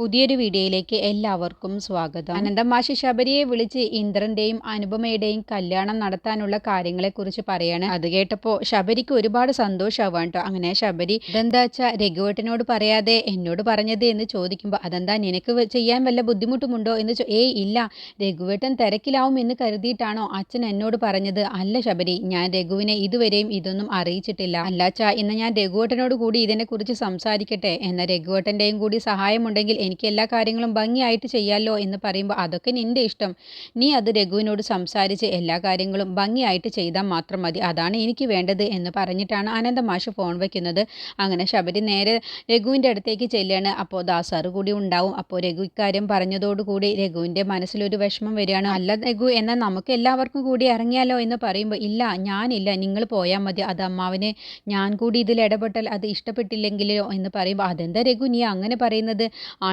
പുതിയൊരു വീഡിയോയിലേക്ക് എല്ലാവർക്കും സ്വാഗതം. അനന്തമാഷി ശബരിയെ വിളിച്ച് ഇന്ദ്രന്റെയും അനുപമയുടെയും കല്യാണം നടത്താനുള്ള കാര്യങ്ങളെ കുറിച്ച് പറയാണ്. അത് കേട്ടപ്പോൾ ശബരിക്ക് ഒരുപാട് സന്തോഷമാവാൻ കേട്ടോ. അങ്ങനെ ശബരി ഇതെന്താ വെച്ചാ രഘുവേട്ടനോട് പറയാതെ എന്നോട് പറഞ്ഞത്? എന്ന് ചോദിക്കുമ്പോൾ അതെന്താ നിനക്ക് ചെയ്യാൻ വല്ല ബുദ്ധിമുട്ടുമുണ്ടോ? എന്ന് ചോ ഏയ് ഇല്ല. രഘുവേട്ടൻ തിരക്കിലാവും എന്ന് കരുതിയിട്ടാണോ അച്ഛൻ എന്നോട് പറഞ്ഞത്? അല്ല ശബരി ഞാൻ രഘുവിനെ ഇതുവരെയും ഇതൊന്നും അറിയിച്ചിട്ടില്ല. അല്ലാച്ചാ ഇന്ന് ഞാൻ രഘുവേട്ടനോട് കൂടി ഇതിനെക്കുറിച്ച് സംസാരിക്കട്ടെ? എന്ന രഘുവേട്ടന്റെയും കൂടി സഹായമുണ്ടെങ്കിൽ എനിക്ക് എല്ലാ കാര്യങ്ങളും ഭംഗിയായിട്ട് ചെയ്യാമല്ലോ എന്ന് പറയുമ്പോൾ അതൊക്കെ നിന്റെ ഇഷ്ടം. നീ അത് രഘുവിനോട് സംസാരിച്ച് എല്ലാ കാര്യങ്ങളും ഭംഗിയായിട്ട് ചെയ്താൽ മാത്രം മതി. അതാണ് എനിക്ക് വേണ്ടത് എന്ന് പറഞ്ഞിട്ടാണ് അനന്തമാഷ് ഫോൺ വയ്ക്കുന്നത് അങ്ങനെ ശബരി നേരെ രഘുവിന്റെ അടുത്തേക്ക് ചെല്ലുകയാണ്. അപ്പോൾ ദാസാറ് കൂടി ഉണ്ടാവും. അപ്പോൾ രഘു ഇക്കാര്യം പറഞ്ഞതോടുകൂടി രഘുവിന്റെ മനസ്സിലൊരു വിഷമം വരികയാണ്. അല്ല രഘു എന്നാൽ നമുക്ക് എല്ലാവർക്കും കൂടി ഇറങ്ങിയാലോ എന്ന് പറയുമ്പോൾ ഇല്ല ഞാനില്ല നിങ്ങൾ പോയാൽ മതി. അത് അമ്മാവിനെ ഞാൻ കൂടി ഇതിൽ ഇടപെട്ടാൽ അത് ഇഷ്ടപ്പെട്ടില്ലെങ്കിലോ എന്ന് പറയുമ്പോൾ അതെന്താ രഘു നീ അങ്ങനെ പറയുന്നത്?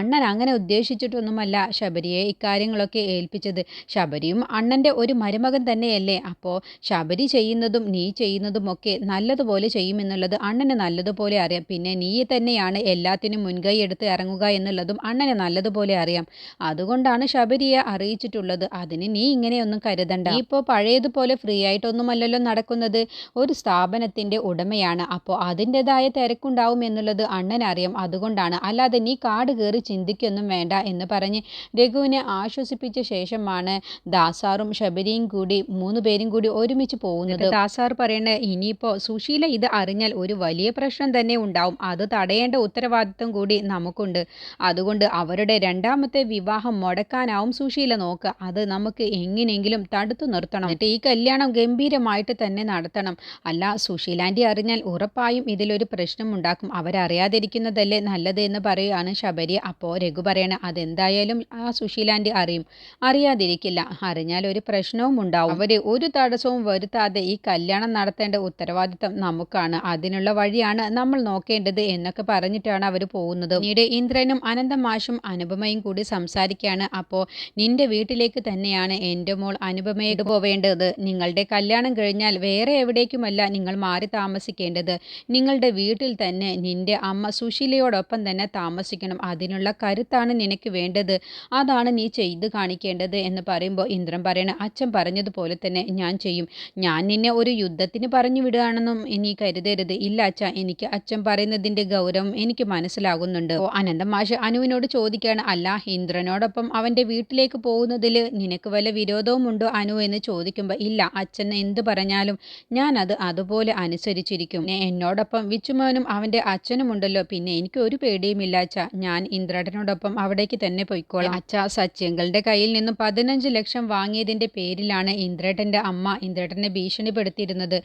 അണ്ണൻ അങ്ങനെ ഉദ്ദേശിച്ചിട്ടൊന്നുമല്ല ശബരിയെ ഇക്കാര്യങ്ങളൊക്കെ ഏൽപ്പിച്ചത്. ശബരിയും അണ്ണന്റെ ഒരു മരുമകൻ തന്നെയല്ലേ? അപ്പോൾ ശബരി ചെയ്യുന്നതും നീ ചെയ്യുന്നതും ഒക്കെ നല്ലതുപോലെ ചെയ്യുമെന്നുള്ളത് അണ്ണന് നല്ലതുപോലെ അറിയാം. പിന്നെ നീ തന്നെയാണ് എല്ലാത്തിനും മുൻകൈ എടുത്ത് ഇറങ്ങുക എന്നുള്ളതും അണ്ണന് നല്ലതുപോലെ അറിയാം. അതുകൊണ്ടാണ് ശബരിയെ അറിയിച്ചിട്ടുള്ളത്. അതിന് നീ ഇങ്ങനെയൊന്നും കരുതണ്ട. ഇപ്പോൾ പഴയതുപോലെ ഫ്രീ ആയിട്ടൊന്നുമല്ലല്ലോ നടക്കുന്നത്. ഒരു സ്ഥാപനത്തിന്റെ ഉടമയാണ്. അപ്പോൾ അതിന്റെതായ തിരക്കുണ്ടാവും എന്നുള്ളത് അണ്ണൻ അറിയാം അതുകൊണ്ടാണ്. അല്ലാതെ നീ കാട് കയറി ചിന്തിക്കൊന്നും വേണ്ട എന്ന് പറഞ്ഞ് രഘുവിനെ ആശ്വസിപ്പിച്ച ശേഷമാണ് ദാസാറും ശബരിയും കൂടി മൂന്ന് പേരും കൂടി ഒരുമിച്ച് പോകുന്നത്. ദാസാർ പറയുന്നത് ഇനിയിപ്പോൾ സുശീല ഇത് അറിഞ്ഞാൽ ഒരു വലിയ പ്രശ്നം തന്നെ ഉണ്ടാവും. അത് തടയേണ്ട ഉത്തരവാദിത്വം കൂടി നമുക്കുണ്ട്. അതുകൊണ്ട് അവരുടെ രണ്ടാമത്തെ വിവാഹം മുടക്കാനാവും സുശീല നോക്കുക. അത് നമുക്ക് എങ്ങനെയെങ്കിലും തടുത്തു നിർത്തണം. എന്നിട്ട് ഈ കല്യാണം ഗംഭീരമായിട്ട് തന്നെ നടത്തണം. അല്ല സുശീലാന്റെ അറിഞ്ഞാൽ ഉറപ്പായും ഇതിലൊരു പ്രശ്നം ഉണ്ടാക്കും. അവരറിയാതിരിക്കുന്നതല്ലേ നല്ലത് എന്ന് പറയുകയാണ് ശബരി. അപ്പോൾ രഘു പറയണ അതെന്തായാലും ആ സുശീലാന്റെ അറിയും. അറിയാതിരിക്കില്ല. അറിഞ്ഞാൽ ഒരു പ്രശ്നവും ഉണ്ടാവും. അവർ ഒരു തടസ്സവും വരുത്താതെ ഈ കല്യാണം നടത്തേണ്ട ഉത്തരവാദിത്തം നമുക്കാണ്. അതിനുള്ള വഴിയാണ് നമ്മൾ നോക്കേണ്ടത് എന്നൊക്കെ പറഞ്ഞിട്ടാണ് അവർ പോകുന്നത്. പിന്നീട് ഇന്ദ്രനും അനന്തമാഷും അനുപമയും കൂടി സംസാരിക്കുകയാണ്. അപ്പോൾ നിന്റെ വീട്ടിലേക്ക് തന്നെയാണ് എന്റെ മോൾ അനുപമയെ പോവേണ്ടത് നിങ്ങളുടെ കല്യാണം കഴിഞ്ഞാൽ വേറെ എവിടേക്കുമല്ല നിങ്ങൾ മാറി താമസിക്കേണ്ടത്. നിങ്ങളുടെ വീട്ടിൽ തന്നെ നിന്റെ അമ്മ സുശീലയോടൊപ്പം തന്നെ താമസിക്കണം. അതിനുള്ള കരുത്താണ് നിനക്ക് വേണ്ടത്. അതാണ് നീ ചെയ്ത് കാണിക്കേണ്ടത് എന്ന് പറയുമ്പോൾ ഇന്ദ്രൻ പറയണ അച്ഛൻ പറഞ്ഞതുപോലെ തന്നെ ഞാൻ ചെയ്യും. ഞാൻ നിന്നെ ഒരു യുദ്ധത്തിന് പറഞ്ഞു വിടുകയാണെന്നും നീ കരുതരുത്. ഇല്ല അച്ഛ എനിക്ക് അച്ഛൻ പറയുന്നതിന്റെ ഗൗരവം എനിക്ക് മനസ്സിലാകുന്നുണ്ട്. അനന്തം മാഷ് അനുവിനോട് ചോദിക്കുകയാണ് അല്ല ഇന്ദ്രനോടൊപ്പം അവന്റെ വീട്ടിലേക്ക് പോകുന്നതിൽ നിനക്ക് വല്ല വിരോധവും ഉണ്ടോ അനു? എന്ന് ചോദിക്കുമ്പോൾ ഇല്ല അച്ഛൻ എന്ത് പറഞ്ഞാലും ഞാൻ അത് അതുപോലെ അനുസരിച്ചിരിക്കും. എന്നോടൊപ്പം വിച്ചുമോനും അവന്റെ അച്ഛനും ഉണ്ടല്ലോ പിന്നെ എനിക്ക് ഒരു പേടിയുമില്ല അച്ഛ. ഞാൻ ഇന്ദ്രേട്ടനോടൊപ്പം അവിടേക്ക് തന്നെ പോയിക്കോളാം. അച്ഛ സച്ചിയങ്കളുടെ കയ്യിൽ നിന്നും പതിനഞ്ച് ലക്ഷം വാങ്ങിയതിന്റെ പേരിലാണ് ഇന്ദ്രേട്ടന്റെ അമ്മ ഇന്ദ്രേട്ടനെ ഭീഷണിപ്പെടുത്തിയിരുന്നത്.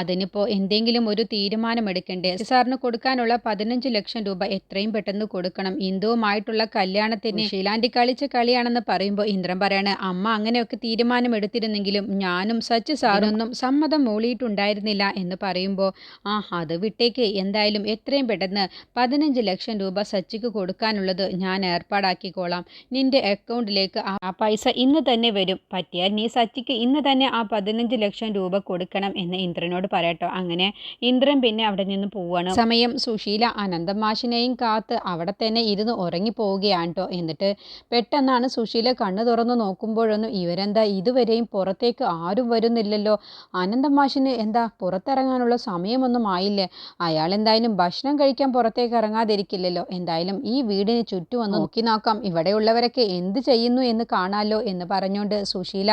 അതിനിപ്പോൾ എന്തെങ്കിലും ഒരു തീരുമാനമെടുക്കണ്ടേ? സാറിന് കൊടുക്കാനുള്ള പതിനഞ്ച് ലക്ഷം രൂപ എത്രയും പെട്ടെന്ന് കൊടുക്കണം. ഇന്ദുവുമായിട്ടുള്ള കല്യാണത്തിന് ഷീലാന്റി കളിച്ച കളിയാണെന്ന് പറയുമ്പോൾ ഇന്ദ്രൻ പറയാണ് അമ്മ അങ്ങനെയൊക്കെ തീരുമാനമെടുത്തിരുന്നെങ്കിലും ഞാനും സച്ച് സാറൊന്നും സമ്മതം മൂളിയിട്ടുണ്ടായിരുന്നില്ല എന്ന് പറയുമ്പോൾ ആ അത് വിട്ടേക്ക്. എന്തായാലും എത്രയും പെട്ടെന്ന് പതിനഞ്ച് ലക്ഷം രൂപ സച്ചിക്ക് കൊടുക്കാനുള്ളത് ഞാൻ ഏർപ്പാടാക്കിക്കോളാം. നിന്റെ അക്കൗണ്ടിലേക്ക് ആ പൈസ ഇന്ന് തന്നെ വരും. പറ്റിയാൽ നീ സച്ചിക്ക് ഇന്ന് തന്നെ ആ പതിനഞ്ച് ലക്ഷം രൂപ കൊടുക്കണം എന്ന് ഇന്ദ്രനോട് പറയട്ടോ. അങ്ങനെ ഇന്ദ്രൻ പിന്നെ അവിടെ നിന്ന് പോവാണ്. സമയം സുശീല അനന്തമാഷിനെയും കാത്ത് അവിടെ തന്നെ ഇരുന്ന് ഉറങ്ങിപ്പോവുകയാണ് കേട്ടോ എന്നിട്ട് പെട്ടെന്നാണ് സുശീല കണ്ണു തുറന്നു നോക്കുമ്പോഴൊന്നും ഇവരെന്താ ഇതുവരെയും പുറത്തേക്ക് ആരും വരുന്നില്ലല്ലോ. അനന്തമാഷിന് എന്താ പുറത്തിറങ്ങാനുള്ള സമയമൊന്നും ആയില്ലേ? അയാൾ എന്തായാലും ഭക്ഷണം കഴിക്കാൻ പുറത്തേക്ക് ഇറങ്ങാതിരിക്കില്ലല്ലോ. എന്തായാലും ഈ വീടിന് ചുറ്റും ഒന്ന് നോക്കി നോക്കാം. ഇവിടെയുള്ളവരൊക്കെ എന്ത് ചെയ്യുന്നു എന്ന് കാണാലോ എന്ന് പറഞ്ഞുകൊണ്ട് സുശീല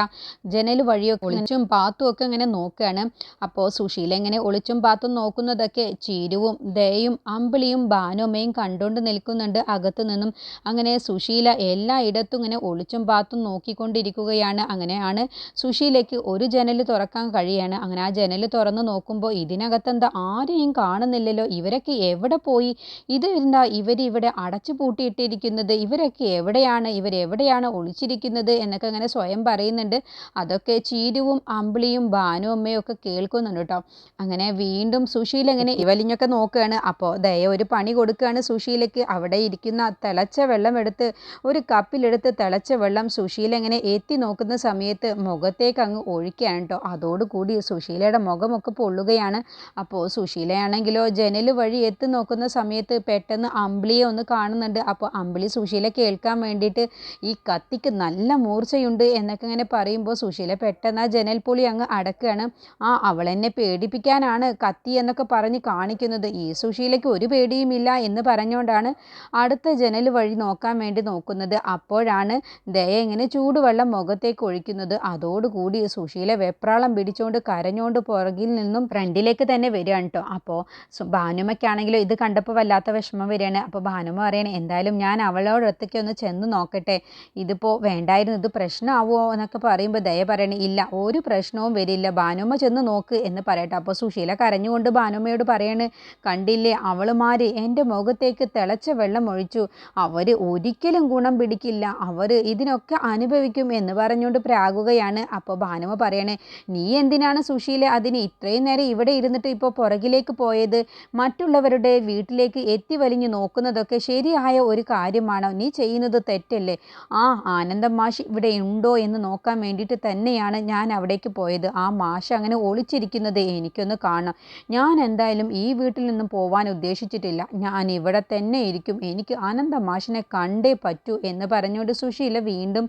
ജനൽ വഴിയൊക്കെ ഒളിച്ചും പാത്തും ഒക്കെ ഇങ്ങനെ നോക്കുകയാണ്. അപ്പോൾ സുശീല ഇങ്ങനെ ഒളിച്ചും പാത്തും നോക്കുന്നതൊക്കെ ചീരുവും ദയയും അമ്പിളിയും ബാനുമ്മയും കണ്ടുകൊണ്ട് നിൽക്കുന്നുണ്ട് അകത്തു നിന്നും. അങ്ങനെ സുശീല എല്ലായിടത്തും ഇങ്ങനെ ഒളിച്ചും പാത്തും നോക്കിക്കൊണ്ടിരിക്കുകയാണ്. അങ്ങനെയാണ് സുശീലയ്ക്ക് ഒരു ജനൽ തുറക്കാൻ കഴിയാണ്. അങ്ങനെ ആ ജനൽ തുറന്ന് നോക്കുമ്പോൾ ഇതിനകത്തെന്താ ആരെയും കാണുന്നില്ലല്ലോ. ഇവരൊക്കെ എവിടെ പോയി? ഇത് എന്താ ഇവരിവിടെ അടച്ചു അടച്ചു പൂട്ടിയിട്ടിരിക്കുന്നത് ഇവരൊക്കെ എവിടെയാണ്? ഇവരെവിടെയാണ് ഒളിച്ചിരിക്കുന്നത്? എന്നൊക്കെ അങ്ങനെ സ്വയം പറയുന്നുണ്ട്. അതൊക്കെ ചീരുവും അമ്പിളിയും ഭാനു അമ്മയും ഒക്കെ കേൾക്കുന്നുണ്ട് കേട്ടോ. അങ്ങനെ വീണ്ടും സുശീൽ എങ്ങനെ ഇവലിഞ്ഞൊക്കെ നോക്കുകയാണ്. അപ്പോൾ ദയ ഒരു പണി കൊടുക്കുകയാണ് സുശീലയ്ക്ക്. അവിടെ ഇരിക്കുന്ന തിളച്ച വെള്ളം എടുത്ത് ഒരു കപ്പിലെടുത്ത് തിളച്ച വെള്ളം സുശീല ഇങ്ങനെ എത്തി നോക്കുന്ന സമയത്ത് മുഖത്തേക്ക് അങ്ങ് ഒഴിക്കുകയാണ് കേട്ടോ. അതോടുകൂടി സുശീലയുടെ മുഖമൊക്കെ പൊള്ളുകയാണ്. അപ്പോൾ സുശീലയാണെങ്കിലോ ജനൽ വഴി എത്തി നോക്കുന്ന സമയത്ത് പെട്ടെന്ന് അമ്പിളിയെ ഒന്ന് കാണുന്നുണ്ട്. അപ്പോൾ അമ്പിളി സുശീല കേൾക്കാൻ വേണ്ടിയിട്ട് ഈ കത്തിക്ക് നല്ല മൂർച്ചയുണ്ട് എന്നൊക്കെ ഇങ്ങനെ പറയുമ്പോൾ സുശീല പെട്ടെന്ന് ആ ജനൽപ്പൊളി അങ്ങ് അടക്കുകയാണ്. ആ അവളെന്നെ പേടിപ്പിക്കാനാണ് കത്തി എന്നൊക്കെ പറഞ്ഞ് കാണിക്കുന്നത്. ഈ സുശീലയ്ക്ക് ഒരു പേടിയുമില്ല എന്ന് പറഞ്ഞുകൊണ്ടാണ് അടുത്ത ജനൽ വഴി നോക്കാൻ വേണ്ടി നോക്കുന്നത്. അപ്പോഴാണ് ദയ ഇങ്ങനെ ചൂടുവെള്ളം മുഖത്തേക്ക് ഒഴിക്കുന്നത്. അതോടുകൂടി സുശീല വെപ്രാളം പിടിച്ചുകൊണ്ട് കരഞ്ഞുകൊണ്ട് പുറകിൽ നിന്നും ഫ്രണ്ടിലേക്ക് തന്നെ വരികയാണ് കേട്ടോ. അപ്പോൾ ഭാനുമയ്ക്കാണെങ്കിലും ഇത് കണ്ടപ്പോൾ വല്ലാത്ത വിഷമം വരികയാണ്. അപ്പോൾ ഭാനുമ പറയണേ എന്തായാലും ഞാൻ അവളോടൊത്തൊക്കെ ഒന്ന് ചെന്ന് നോക്കട്ടെ. ഇതിപ്പോൾ വേണ്ടായിരുന്നു ഇത് പ്രശ്നമാവുമോ എന്നൊക്കെ പറയുമ്പോൾ ദയ പറയണേ ഇല്ല ഒരു പ്രശ്നവും വരില്ല. ഭാനുമ്മ ചെന്ന് നോക്ക് എന്ന് പറയട്ടെ. അപ്പോൾ സുശീല കരഞ്ഞുകൊണ്ട് ഭാനുമ്മയോട് പറയണ് കണ്ടില്ലേ അവളുമാര് എന്റെ മുഖത്തേക്ക് തിളച്ച വെള്ളം ഒഴിച്ചു. അവർ ഒരിക്കലും ഗുണം പിടിക്കില്ല. അവർ ഇതിനൊക്കെ അനുഭവിക്കും എന്ന് പറഞ്ഞുകൊണ്ട് പ്രാകുകയാണ്. അപ്പോൾ ഭാനുമ പറയണേ നീ എന്തിനാണ് സുശീല അതിന് ഇത്രയും നേരം ഇവിടെ ഇരുന്നിട്ട് ഇപ്പോൾ പുറകിലേക്ക് പോയത്? മറ്റുള്ളവരുടെ വീട്ടിലേക്ക് എത്തി വലിഞ്ഞു നോക്കുന്നതൊക്കെ ശരിയായ ഒരു കാര്യമാണ്. നീ ചെയ്യുന്നത് തെറ്റല്ലേ? ആ ആനന്ദം മാഷ് ഇവിടെ ഉണ്ടോ എന്ന് നോക്കാൻ വേണ്ടിയിട്ട് തന്നെയാണ് ഞാൻ അവിടേക്ക് പോയത്. ആ മാഷ് അങ്ങനെ ഒളിച്ചിരിക്കുന്നത് എനിക്കൊന്ന് കാണാം ഞാൻ എന്തായാലും ഈ വീട്ടിൽ നിന്നും പോവാൻ ഉദ്ദേശിച്ചിട്ടില്ല. ഞാൻ ഇവിടെ തന്നെ ഇരിക്കും. എനിക്ക് ആനന്ദ മാഷിനെ കണ്ടേ പറ്റൂ എന്ന് പറഞ്ഞുകൊണ്ട് സുശീല വീണ്ടും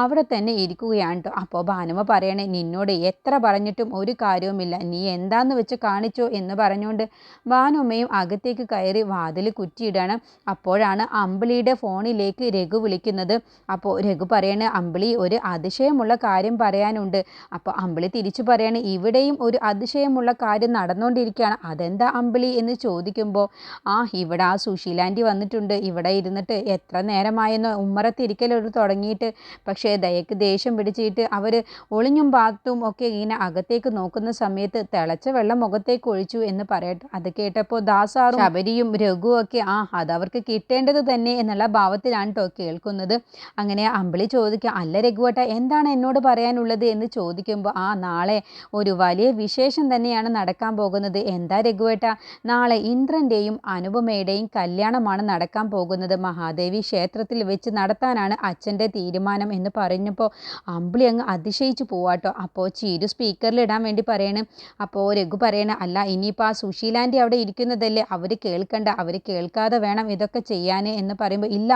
അവിടെ തന്നെ ഇരിക്കുകയാണ് കേട്ടോ. അപ്പോൾ ഭാനുമ പറയണേ നിന്നോട് എത്ര പറഞ്ഞിട്ടും ഒരു കാര്യവുമില്ല. നീ എന്താന്ന് വെച്ച് കാണിച്ചോ? എന്ന് പറഞ്ഞുകൊണ്ട് ഭാനുമ്മയും അകത്തേക്ക് കയറി വാതിൽ കുറ്റിയിടാണ്. അപ്പോഴാണ് അമ്പിളിയുടെ ഫോണിലേക്ക് രഘു വിളിക്കുന്നത്. അപ്പോൾ രഘു പറയണ അമ്പിളി ഒരു അതിശയമുള്ള കാര്യം പറയാനുണ്ട്. അപ്പോൾ അമ്പിളി തിരിച്ചു പറയാണ് ഇവിടെയും ഒരു അതിശയമുള്ള കാര്യം നടന്നുകൊണ്ടിരിക്കുകയാണ് അതെന്താ അമ്പിളി? എന്ന് ചോദിക്കുമ്പോൾ ആ ഇവിടെ ആ സുശീലാന്റി വന്നിട്ടുണ്ട്. ഇവിടെ ഇരുന്നിട്ട് എത്ര നേരമായെന്ന് ഉമ്മറത്തിരിക്കലൊരു തുടങ്ങിയിട്ട്. പക്ഷേ ദയക്ക് ദേഷ്യം പിടിച്ചിട്ട് അവർ ഒളിഞ്ഞും പാത്തും ഒക്കെ ഇങ്ങനെ അകത്തേക്ക് നോക്കുന്ന സമയത്ത് തിളച്ച വെള്ളം മുഖത്തേക്ക് ഒഴിച്ചു എന്ന് പറയട്ടെ. അത് കേട്ടപ്പോൾ ദാസാറും ശബരിയും രഘുവും ഒക്കെ ആ അവർക്ക് കിട്ടേണ്ടത് തന്നെ എന്നുള്ള ഭാവത്തിലാണ് കേട്ടോ കേൾക്കുന്നത്. അങ്ങനെ അമ്പിളി ചോദിക്കുക അല്ല രഘുവട്ട എന്താണ് എന്നോട് പറയാനുള്ളത്? എന്ന് ചോദിക്കുമ്പോൾ ആ നാളെ ഒരു വലിയ വിശേഷം തന്നെയാണ് നടക്കാൻ പോകുന്നത്. എന്താ രഘുവേട്ട? നാളെ ഇന്ദ്രന്റെയും അനുപമയുടെയും കല്യാണമാണ് നടക്കാൻ പോകുന്നത്. മഹാദേവി ക്ഷേത്രത്തിൽ വെച്ച് നടത്താനാണ് അച്ഛന്റെ തീരുമാനം എന്ന് പറഞ്ഞപ്പോൾ അമ്പിളി അങ്ങ് അതിശയിച്ചു പോവാട്ടോ അപ്പോൾ ചീരു സ്പീക്കറിൽ ഇടാൻ വേണ്ടി പറയണ്. അപ്പോൾ രഘു പറയണ അല്ല ഇനിയിപ്പോൾ ആ സുശീലാന്റെ അവിടെ ഇരിക്കുന്നതല്ലേ? അവർ കേൾക്കണ്ട. അവർ കേൾക്കാതെ വേണം ഇതൊക്കെ ചെയ്യാൻ എന്ന് പറയുമ്പോൾ ഇല്ല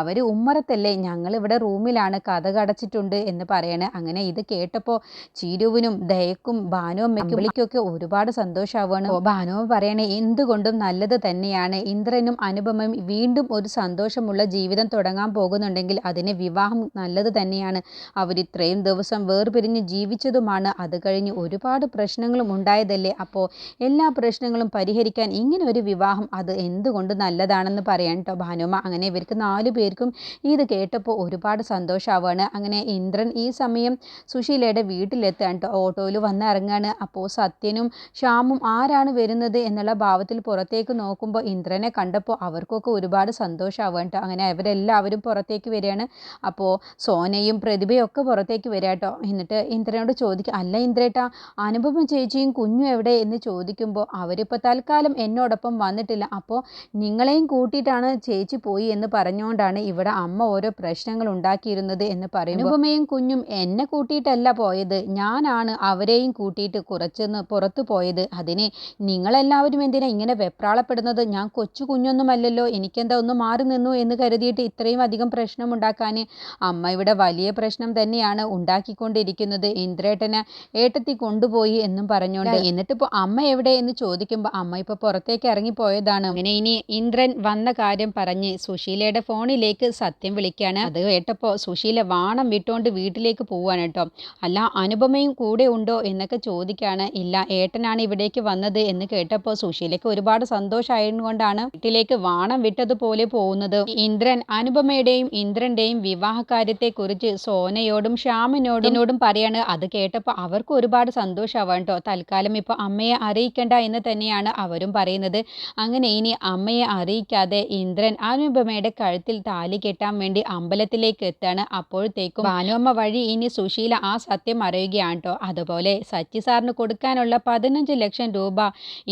അവർ ഉമ്മറത്തല്ലേ ഞങ്ങൾ ഇവിടെ റൂമിലാണ് കഥ കടച്ചിട്ടുണ്ട് എന്ന് പറയണേ. അങ്ങനെ ഇത് കേട്ടപ്പോൾ ചീരുവിനും ദയക്കും ഭാനുവും വിളിക്കൊക്കെ ഒരുപാട് സന്തോഷമാവുകയാണ് ഭാനുവും പറയണേ എന്തുകൊണ്ടും നല്ലത് തന്നെയാണ്. ഇന്ദ്രനും അനുപമയും വീണ്ടും ഒരു സന്തോഷമുള്ള ജീവിതം തുടങ്ങാൻ പോകുന്നുണ്ടെങ്കിൽ അതിന് വിവാഹം നല്ലത് തന്നെയാണ്. അവർ ഇത്രയും ദിവസം വേർപിരിഞ്ഞ് ജീവിച്ചതുമാണ്. അത് കഴിഞ്ഞ് ഒരുപാട് പ്രശ്നങ്ങളും ഉണ്ടായതല്ലേ? അപ്പോൾ എല്ലാ പ്രശ്നങ്ങളും പരിഹരിക്കാൻ ഇങ്ങനെ ഒരു വിവാഹം അത് എന്തുകൊണ്ട് നല്ലതാണെന്ന് പറയാൻ കേട്ടോ ഭാനുമ അങ്ങനെ ഇവർക്ക് നാല് പേർക്കും ഇത് കേട്ടപ്പോൾ ഒരുപാട് സന്തോഷമാവുകയാണ് അങ്ങനെ ഇന്ദ്രൻ ഈ സമയം സുശീലയുടെ വീട്ടിലെത്താൻ ഓട്ടോയിൽ വന്ന് അപ്പോൾ സത്യനും ശ്യാമും ആരാണ് വരുന്നത് എന്നുള്ള ഭാവത്തിൽ പുറത്തേക്ക് നോക്കുമ്പോൾ ഇന്ദ്രനെ കണ്ടപ്പോൾ അവർക്കൊക്കെ ഒരുപാട് സന്തോഷമാവാണ് അങ്ങനെ അവരെല്ലാവരും പുറത്തേക്ക് വരികയാണ്. അപ്പോൾ സോനയും പ്രതിഭയും ഒക്കെ പുറത്തേക്ക് വരാട്ടോ എന്നിട്ട് ഇന്ദ്രനോട് ചോദിക്കുക അല്ല ഇന്ദ്രേട്ടാ അനുപമ ചേച്ചിയും കുഞ്ഞും എവിടെ? എന്ന് ചോദിക്കുമ്പോൾ അവരിപ്പോൾ തൽക്കാലം എന്നോടൊപ്പം വന്നിട്ടില്ല. അപ്പോൾ നിങ്ങളെയും കൂട്ടിയിട്ടാണ് ചേച്ചി പോയി എന്ന് പറഞ്ഞുകൊണ്ടാണ് ഇവിടെ അമ്മ ഓരോ പ്രശ്നങ്ങൾ ഉണ്ടാക്കിയിരുന്നത് എന്ന് പറയുന്നു അനുപമയും കുഞ്ഞും എന്നെ കൂട്ടിയിട്ടല്ല പോയത്. ഞാനാണ് അവരെയും കൂട്ടിയിട്ട് കുറച്ചൊന്ന് പുറത്തു പോയത്. അതിന് നിങ്ങളെല്ലാവരും എന്തിനാ ഇങ്ങനെ വെപ്രാളപ്പെടുന്നത്? ഞാൻ കൊച്ചു കുഞ്ഞൊന്നുമല്ലല്ലോ. എനിക്കെന്താ ഒന്ന് മാറി നിന്നു എന്ന് കരുതിയിട്ട് ഇത്രയും അധികം പ്രശ്നം ഉണ്ടാക്കാൻ അമ്മ ഇവിടെ വലിയ പ്രശ്നം തന്നെയാണ് ഉണ്ടാക്കിക്കൊണ്ടിരിക്കുന്നത്. ഇന്ദ്രേട്ടനെ ഏട്ടത്തി കൊണ്ടുപോയി എന്നും പറഞ്ഞുകൊണ്ട്. എന്നിട്ടിപ്പോൾ അമ്മ എവിടെ എന്ന് ചോദിക്കുമ്പോൾ അമ്മ ഇപ്പോൾ പുറത്തേക്ക് ഇറങ്ങിപ്പോയതാണ്. അങ്ങനെ ഇനി ഇന്ദ്രൻ വന്ന കാര്യം പറഞ്ഞ് സുശീലയുടെ ഫോണിലേക്ക് സത്യം വിളിക്കുകയാണ് അത് കേട്ടപ്പോൾ സുശീല വാണം വിട്ടുകൊണ്ട് വീട്ടിലേക്ക് പോവാണ് കേട്ടോ. അല്ല അനുപമയും കൂടെ ഉണ്ടോ എന്നൊക്കെ ചോദിക്കുകയാണ് ഇല്ല ഏട്ടനാണ് ഇവിടേക്ക് വന്നത് എന്ന് കേട്ടപ്പോൾ സുശീലയ്ക്ക് ഒരുപാട് സന്തോഷമായതുകൊണ്ടാണ് വീട്ടിലേക്ക് വാണം വിട്ടതുപോലെ പോകുന്നത്. ഇന്ദ്രൻ അനുപമയുടെയും ഇന്ദ്രന്റെയും വിവാഹ കാര്യത്തെക്കുറിച്ച് സോനയോടും ശ്യാമിനോടിനോടും പറയാണ്. അത് കേട്ടപ്പോൾ അവർക്ക് ഒരുപാട് സന്തോഷമാവാൻ കേട്ടോ. തൽക്കാലം ഇപ്പോൾ അമ്മയെ അറിയിക്കണ്ട എന്ന് തന്നെയാണ് അവരും പറയുന്നത്. അങ്ങനെ ഇനി അമ്മയെ അറിയിക്കാതെ ഇന്ദ്രൻ അനുപമയുടെ കഴുത്തിൽ താലി കെട്ടാൻ വേണ്ടി അമ്പലത്തിലേക്ക് എത്താണ്. അപ്പോഴത്തേക്കും ഭാനുമ്മ വഴി ഇനി സുശീല ആ സത്യം അറിയുകയാണ് കേട്ടോ അതുപോലെ സച്ചി സാറിന് കൊടുക്കാനുള്ള പതിനഞ്ച് ലക്ഷം രൂപ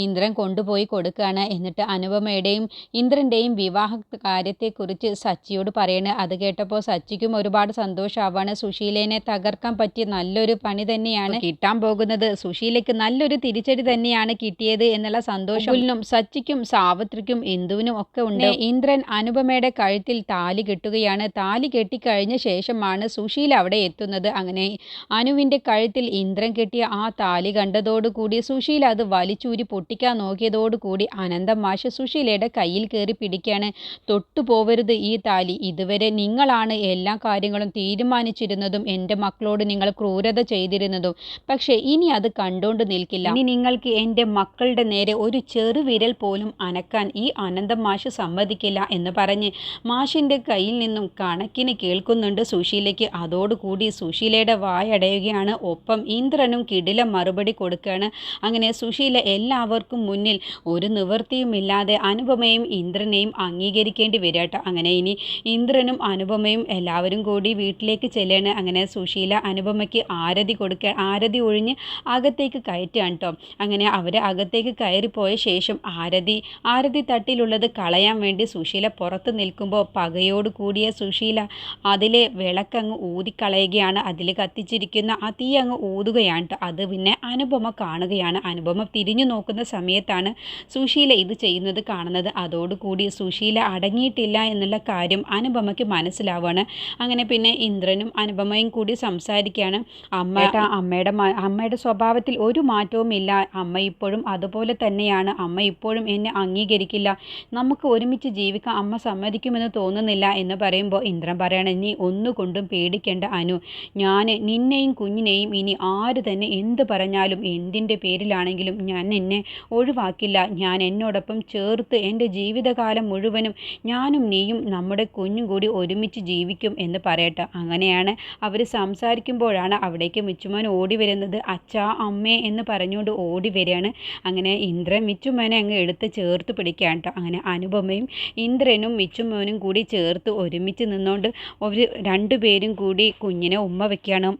ഇന്ദ്രൻ കൊണ്ടുപോയി കൊടുക്കുകയാണ്. എന്നിട്ട് അനുപമയുടെയും ഇന്ദ്രന്റെയും വിവാഹ കാര്യത്തെക്കുറിച്ച് സച്ചിയോട് പറയുന്നത് അത് കേട്ടപ്പോൾ സച്ചിക്കും ഒരുപാട് സന്തോഷമാവാണ് സുശീലേനെ തകർക്കാൻ പറ്റിയ നല്ലൊരു പണി തന്നെയാണ് കിട്ടാൻ പോകുന്നത്. സുശീലയ്ക്ക് നല്ലൊരു തിരിച്ചടി തന്നെയാണ് കിട്ടിയത് എന്നുള്ള സന്തോഷം. സച്ചിക്കും സാവിത്രിക്കും ഇന്ദുവിനും ഒക്കെ ഉണ്ട്. ഇന്ദ്രൻ അനുപമയുടെ കഴുത്തിൽ താലി കെട്ടുകയാണ്. താലി കെട്ടിക്കഴിഞ്ഞ ശേഷമാണ് സുശീൽ അവിടെ എത്തുന്നത്. അങ്ങനെ അനുവിന്റെ കഴുത്തിൽ ഇന്ദ്രൻ കെട്ടിയ ആ താലി കണ്ടതോടുകൂടി സുശീൽ അത് വലിച്ചൂരി പൊട്ടിക്കാൻ നോക്കിയതോടുകൂടി അനന്തം മാഷ് സുശീലയുടെ കയ്യിൽ കയറി പിടിക്കുകയാണ്. തൊട്ടുപോവരുത് ഈ താലി. ഇതുവരെ നിങ്ങളാണ് എല്ലാ കാര്യങ്ങളും തീരുമാനിച്ചിരുന്നതും എന്റെ മക്കളോട് നിങ്ങൾ ക്രൂരത ചെയ്തിരുന്നതും. പക്ഷേ ഇനി അത് കണ്ടുകൊണ്ട് നിൽക്കില്ല. ഇനി നിങ്ങൾക്ക് എന്റെ മക്കളുടെ നേരെ ഒരു ചെറുവിരൽ പോലും അനക്കാൻ ഈ അനന്തം മാഷ് സമ്മതിക്കില്ല. എന്ന് പറഞ്ഞ് മാഷിന്റെ കയ്യിൽ നിന്നും കണക്കിന് കേൾക്കുന്നുണ്ട് സുശീലയ്ക്ക്. അതോടുകൂടി സുശീലയുടെ വായടയുകയാണ്. ഒപ്പം ഇന്ദ്രനും കിടില മറുപടി കൊടുക്കുകയാണ് അങ്ങനെ സുശീല എല്ലാവർക്കും മുന്നിൽ ഒരു നിവൃത്തിയുമില്ലാതെ അനുപമയും ഇന്ദ്രനെയും അംഗീകരിക്കേണ്ടി വരട്ടെ അങ്ങനെ ഇനി ഇന്ദ്രനും അനുപമയും എല്ലാവരും കൂടി വീട്ടിലേക്ക് ചെല്ലാണ്. അങ്ങനെ സുശീല അനുപമയ്ക്ക് ആരതി കൊടുക്ക ആരതി ഒഴിഞ്ഞ് അകത്തേക്ക് കയറ്റുകയാണ് കേട്ടോ. അങ്ങനെ അവർ അകത്തേക്ക് കയറിപ്പോയ ശേഷം ആരതി ആരതി തട്ടിലുള്ളത് കളയാൻ വേണ്ടി സുശീല പുറത്ത് നിൽക്കുമ്പോൾ പകയോട് കൂടിയ സുശീല അതിലെ വിളക്കങ്ങ് ഊതിക്കളയുകയാണ്. അതിൽ കത്തിച്ചിരിക്കുന്ന ആ തീ അങ്ങ് ഊതുകയാണ് അത് പിന്നെ അനുപമ കാണുകയാണ്. അനുപമ തിരിഞ്ഞു നോക്കുന്ന സമയത്താണ് സുശീല ഇത് ചെയ്യുന്നത് കാണുന്നത്. അതോടുകൂടി സുശീല അടങ്ങിയിട്ടില്ല എന്നുള്ള കാര്യം അനുപമയ്ക്ക് മനസ്സിലാവുകയാണ് അങ്ങനെ പിന്നെ ഇന്ദ്രനും അനുപമയും കൂടി സംസാരിക്കുകയാണ്. അമ്മ അമ്മയുടെ അമ്മയുടെ സ്വഭാവത്തിൽ ഒരു മാറ്റവും ഇല്ല. അമ്മ ഇപ്പോഴും അതുപോലെ തന്നെയാണ്. അമ്മ ഇപ്പോഴും എന്നെ അംഗീകരിക്കില്ല. നമുക്ക് ഒരുമിച്ച് ജീവിക്കാൻ അമ്മ സമ്മതിക്കുമെന്ന് തോന്നുന്നില്ല എന്ന് പറയുമ്പോൾ ഇന്ദ്രൻ പറയണം നീ ഒന്നുകൊണ്ടും പേടിക്കേണ്ട അനു. ഞാൻ നിന്നെയും കുഞ്ഞിനെയും ഇനി ആര് തന്നെ എന്ത് പറഞ്ഞാലും എന്തിന്റെ പേരിലാണെങ്കിലും ഞാൻ എന്നെ ഒഴിവാക്കില്ല. ഞാൻ എന്നോടൊപ്പം ചേർത്ത് എന്റെ ജീവിതകാലം മുഴുവനും ഞാനും നീയും നമ്മുടെ കുഞ്ഞും കൂടി ഒരുമിച്ച് ജീവിക്കും എന്ന് പറയട്ടെ. അങ്ങനെയാണ് അവർ സംസാരിക്കുമ്പോഴാണ് അവിടേക്ക് മിച്ചുമോൻ ഓടി വരുന്നത്. അച്ഛാ അമ്മേ എന്ന് പറഞ്ഞുകൊണ്ട് ഓടി വരികയാണ്. അങ്ങനെ ഇന്ദ്രൻ മിച്ചുമോനെ അങ്ങ് എടുത്ത് ചേർത്ത് പിടിക്കുകയാണ് കേട്ടോ. അങ്ങനെ അനുപമയും ഇന്ദ്രനും മിച്ചുമോനും കൂടി ചേർത്ത് ഒരുമിച്ച് നിന്നുകൊണ്ട് ഒരു രണ്ടുപേരും കൂടി കുഞ്ഞിനെ ഉമ്മ വെക്കുകയാണ്